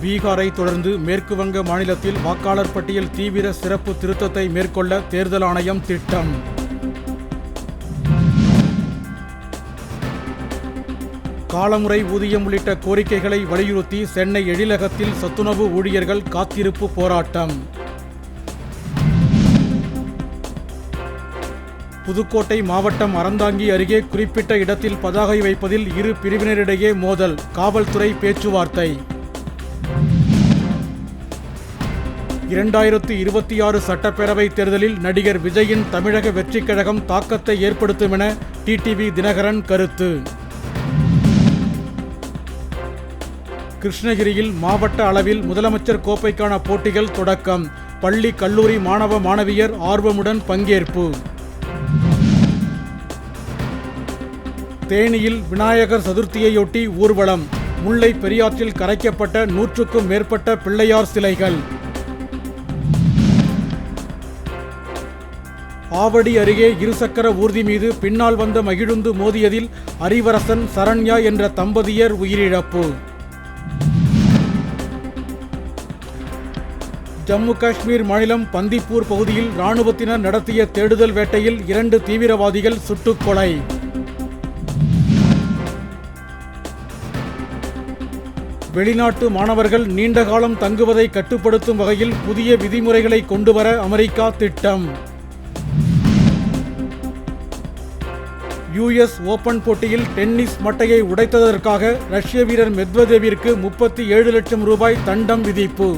பீகாரை தொடர்ந்து மேற்கு வங்க மாநிலத்தில் வாக்காளர் பட்டியல் தீவிர சிறப்பு திருத்தத்தை மேற்கொள்ள தேர்தல் ஆணையம் திட்டம். காலமுறை ஊதியம் உள்ளிட்ட கோரிக்கைகளை வலியுறுத்தி சென்னை எழிலகத்தில் சத்துணவு ஊழியர்கள் காத்திருப்பு போராட்டம். புதுக்கோட்டை மாவட்டம் அறந்தாங்கி அருகே குறிப்பிட்ட இடத்தில் பதாகை வைப்பதில் இரு பிரிவினரிடையே மோதல் காவல்துறை பேச்சுவார்த்தை. இரண்டாயிரத்து இருபத்தி ஆறு சட்டப்பேரவைத் தேர்தலில் நடிகர் விஜயின் தமிழக வெற்றிக் கழகம் தாக்கத்தை ஏற்படுத்தும் என டிடிவி தினகரன் கருத்து. கிருஷ்ணகிரியில் மாவட்ட அளவில் முதலமைச்சர் கோப்பைக்கான போட்டிகள் தொடக்கம். பள்ளி கல்லூரி மாணவ மாணவியர் ஆர்வமுடன் பங்கேற்பு. தேனியில் விநாயகர் சதுர்த்தியையொட்டி ஊர்வலம். முல்லை பெரியாற்றில் கரைக்கப்பட்ட நூற்றுக்கும் மேற்பட்ட பிள்ளையார் சிலைகள். ஆவடி அருகே இருசக்கர ஊர்தி மீது பின்னால் வந்த மகிழுந்து மோதியதில் அரிவரசன் சரண்யா என்ற தம்பதியர் உயிரிழப்பு. ஜம்மு காஷ்மீர் மாநிலம் பந்திப்பூர் பகுதியில் இராணுவத்தினர் நடத்திய தேடுதல் வேட்டையில் இரண்டு தீவிரவாதிகள் சுட்டுக் வெளிநாட்டு மாணவர்கள் நீண்ட காலம் தங்குவதை கட்டுப்படுத்தும் வகையில் புதிய விதிமுறைகளை கொண்டுவர அமெரிக்கா திட்டம். யுஎஸ் ஓபன் போட்டியில் டென்னிஸ் மட்டையை உடைத்ததற்காக ரஷ்ய வீரர் மெத்வதேவிற்கு முப்பத்தி ஏழு லட்சம் ரூபாய் தண்டம் விதிப்பு.